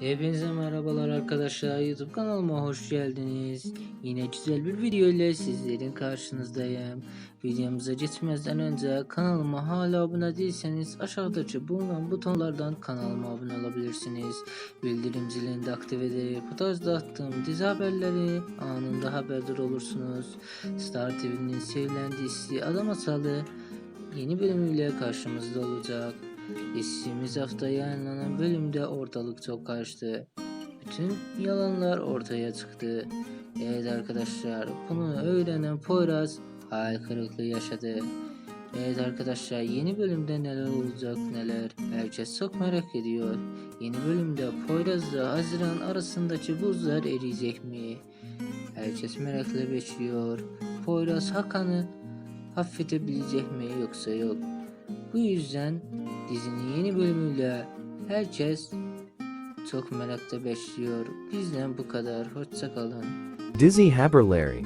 Hepinize merhabalar arkadaşlar YouTube kanalıma hoş geldiniz. Yine güzel bir video ile sizlerin karşınızdayım. Videomuza geçmezden önce kanalıma hala abone değilseniz aşağıdaki bulunan butonlardan kanalıma abone olabilirsiniz. Bildirim zilini de aktif edip bu tarzda attığım dizi haberleri anında haberdar olursunuz. Star TV'nin sevilen dizisi Adam Masalı yeni bölümüyle karşımızda olacak. Geçtiğimiz hafta yayınlanan bölümde ortalık çok karıştı. Bütün yalanlar ortaya çıktı. Evet arkadaşlar bunu öğrenen Poyraz hayal kırıklığı yaşadı. Evet arkadaşlar yeni bölümde neler olacak neler herkes çok merak ediyor. Yeni bölümde Poyraz'la Haziran arasındaki buzlar eriyecek mi? Herkes merakla bekliyor. Poyraz Hakan'ı affedebilecek mi yoksa yok. Bu yüzden dizinin yeni bölümüyle herkes çok merakla bekliyor. Bizden bu kadar. Hoşçakalın. Dizzy Haberlary